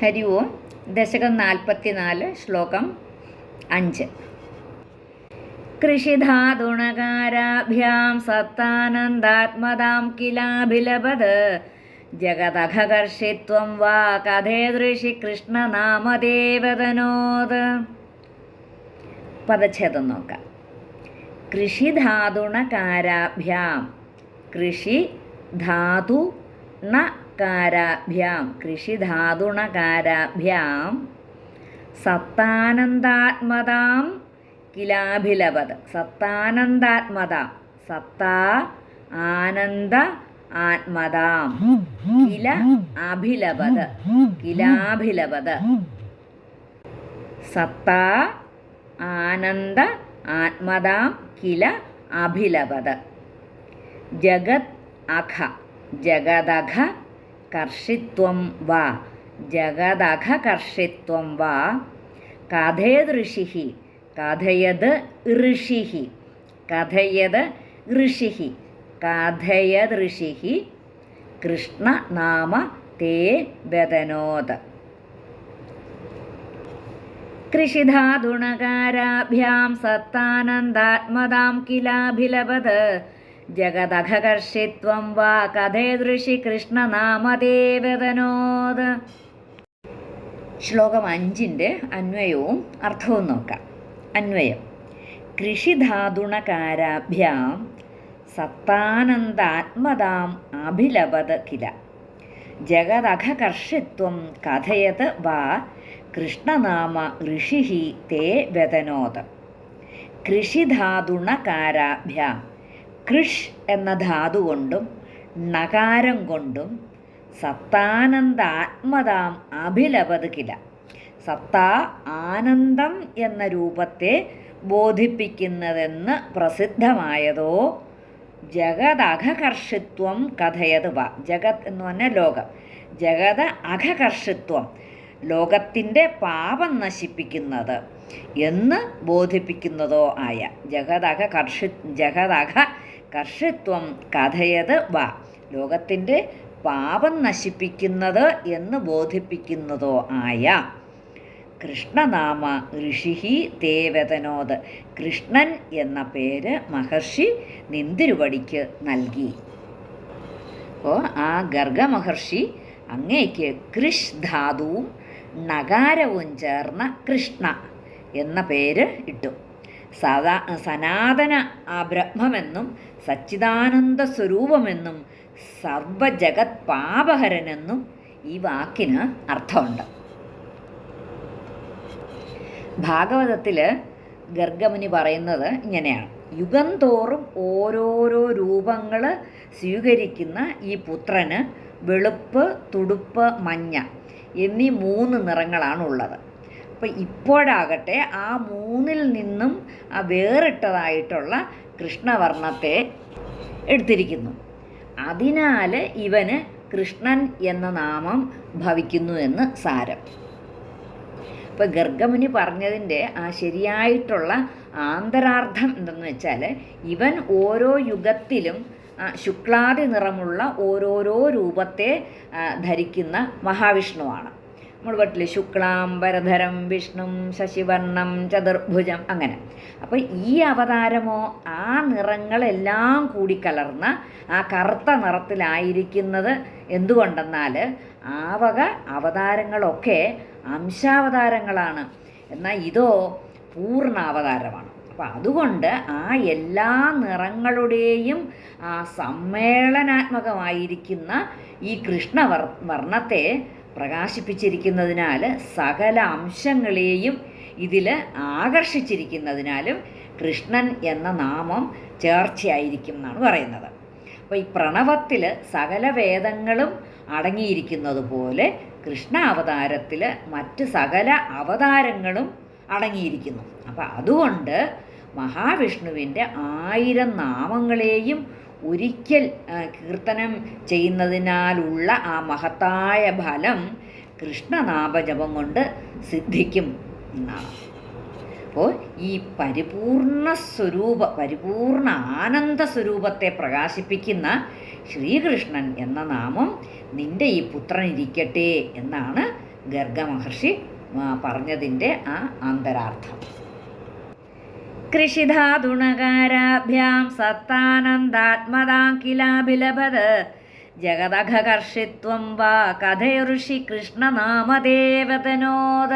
ഹരി ഓം. ദശകം നാൽപ്പത്തി നാല് ശ്ലോകം അഞ്ച്. കൃഷിധാതുണകാരാഭ്യാം സത്താനന്ദാത്മതാം കിലാഭിലപത്. ജഗതകർഷിത്വം വാ കഥേദൃശി കൃഷ്ണനാമദേവതനോത്. പദച്ഛേദം നോക്കാം. കൃഷിധാതുണകാരാഭ്യാം. കൃഷി ധാതു ണകാരാഭ്യാം കൃഷിധാതുണകാരാഭ്യാം സത്താനന്ദാത്മതാം കിലാഭിലപത് സത്താനന്ദാത്മത സത്താ ആനന്ദ ആത്മതാം കില അഭിലപത് കിലാഭിലപത് സത്താ ആനന്ദ ആത്മതാം കില അഭിലപത് ജഗത് അഖ ജഗദഘ കർഷിത്വം വാ. ജഗദഘ കർഷിത്വം വാ. കഥയദൃഷി കഥയത് ഋഷി കഥയത് ഋഷി കഥയത് ഋഷി കൃഷ്ണ നാമ തേ ബദനോത് കൃഷിധാതുണകാരാഭ്യാം സത്താനന്ദാത്മതാം കിലാഭിലപത്. ജഗദഘകർഷിത്വം വാ കഥേദൃശി കൃഷ്ണനാമദേവതനോദ്. ശ്ലോകം അഞ്ചിന്റെ അന്വയവും അർത്ഥവും നോക്കാം. അന്വയം. കൃഷിധാതുണകാരാഭ്യാം സത്താനന്ദാത്മതാം അഭിലപത് കില. ജഗദഘകർഷിത്വം കഥയത് വാ കൃഷ്ണനാമ ഋഷി തേ വദനോത് കൃഷിധാതുണകാരാഭ്യാം കൃഷ് എന്ന ധാതു കൊണ്ടും നകാരം കൊണ്ടും സത്താനന്ദ ആത്മതാം അഭിലപത് കില. സത്താ ആനന്ദം എന്ന രൂപത്തെ ബോധിപ്പിക്കുന്നതെന്ന് പ്രസിദ്ധമായതോ ജഗത് അഘകർഷിത്വം കഥയത് വ. ജഗത് എന്ന് പറഞ്ഞാൽ ലോകം. ജഗത് അഘകർഷിത്വം ലോകത്തിന്റെ പാപം നശിപ്പിക്കുന്നത് എന്ന് ബോധിപ്പിക്കുന്നതോ ആയ ജഗദഘ കർഷി ജഗദഘ കർഷിത്വം കഥയത് വ. ലോകത്തിന്റെ പാപം നശിപ്പിക്കുന്നത് എന്ന് ബോധിപ്പിക്കുന്നതോ ആയ കൃഷ്ണനാമ ഋഷിഹി ദേവതനോത് കൃഷ്ണൻ എന്ന പേര് മഹർഷി നിന്തിരുവടിക്ക് നൽകി. അപ്പോൾ ആ ഗർഗ മഹർഷി അങ്ങേക്ക് കൃഷ് ധാതുവും നഗാരവും ചേർന്ന കൃഷ്ണ എന്ന പേര് ഇട്ടു. സദാ സനാതന ആ ബ്രഹ്മമെന്നും സച്ചിദാനന്ദ സ്വരൂപമെന്നും സർവജഗത് പാപഹരനെന്നും ഈ വാക്കിന് അർത്ഥമുണ്ട്. ഭാഗവതത്തിൽ ഗർഗമുനി പറയുന്നത് ഇങ്ങനെയാണ്. യുഗം തോറും ഓരോരോ രൂപങ്ങൾ സ്വീകരിക്കുന്ന ഈ പുത്രന് വെളുപ്പ് തുടുപ്പ് മഞ്ഞ എന്നീ മൂന്ന് നിറങ്ങളാണ് അപ്പോൾ ഇപ്പോഴാകട്ടെ ആ മൂന്നിൽ നിന്നും ആ വേറിട്ടതായിട്ടുള്ള കൃഷ്ണവർണത്തെ എടുത്തിരിക്കുന്നു. അതിനാൽ ഇവന് കൃഷ്ണൻ എന്ന നാമം ഭവിക്കുന്നു എന്ന് സാരം. ഇപ്പോൾ ഗർഗമുനി പറഞ്ഞതിന്റെ ആ ശരിയായിട്ടുള്ള ആന്തരാർത്ഥം എന്തെന്ന് വെച്ചാൽ ഇവൻ ഓരോ യുഗത്തിലും ശുക്ലാതി നിറമുള്ള ഓരോരോ രൂപത്തെ ധരിക്കുന്ന മഹാവിഷ്ണുവാണ്. ശുക്ലാം ശുക്ലാംബരധരം വിഷ്ണു ശശിവർണം ചതുർഭുജം അങ്ങനെ. അപ്പോൾ ഈ അവതാരമോ ആ നിറങ്ങളെല്ലാം കൂടി കലർന്ന ആ കറുത്ത നിറത്തിലായിരിക്കുന്നത് എന്തുകൊണ്ടെന്നാൽ ആവക വക അവതാരങ്ങളൊക്കെ അംശാവതാരങ്ങളാണ്. എന്നാൽ ഇതോ പൂർണാവതാരമാണ്. അപ്പം അതുകൊണ്ട് ആ എല്ലാ നിറങ്ങളുടെയും ആ സമ്മേളനാത്മകമായിരിക്കുന്ന ഈ കൃഷ്ണവർ വർണത്തെ പ്രകാശിപ്പിച്ചിരിക്കുന്നതിനാൽ സകല അംശങ്ങളെയും ഇതിൽ ആകർഷിച്ചിരിക്കുന്നതിനാലും കൃഷ്ണൻ എന്ന നാമം ചേർച്ചയായിരിക്കും എന്നാണ് പറയുന്നത്. അപ്പോൾ ഈ പ്രണവത്തിൽ സകല വേദങ്ങളും അടങ്ങിയിരിക്കുന്നത് പോലെ കൃഷ്ണ അവതാരത്തിൽ മറ്റ് സകല അവതാരങ്ങളും അടങ്ങിയിരിക്കുന്നു. അപ്പോൾ അതുകൊണ്ട് മഹാവിഷ്ണുവിന്റെ ആയിരം നാമങ്ങളെയും ഒരിക്കൽ കീർത്തനം ചെയ്യുന്നതിനാലുള്ള ആ മഹത്തായ ഫലം കൃഷ്ണനാമജപം കൊണ്ട് സിദ്ധിക്കും എന്നാണ്. അപ്പോൾ ഈ പരിപൂർണ സ്വരൂപ പരിപൂർണ ആനന്ദ സ്വരൂപത്തെ പ്രകാശിപ്പിക്കുന്ന ശ്രീകൃഷ്ണൻ എന്ന നാമം നിന്റെ ഈ പുത്രൻ ഇരിക്കട്ടെ എന്നാണ് ഗർഗമഹർഷി മഹർഷി പറഞ്ഞതിന്റെ ആ അന്തരാർത്ഥം. കൃഷിധാതുണകാരാഭ്യാം സത്താനന്ദാത്മതാം കിലാഭിലഭത് ജഗദഘകർഷിത്വം വാ കഥയുഷി കൃഷ്ണനാമദേവതനോദ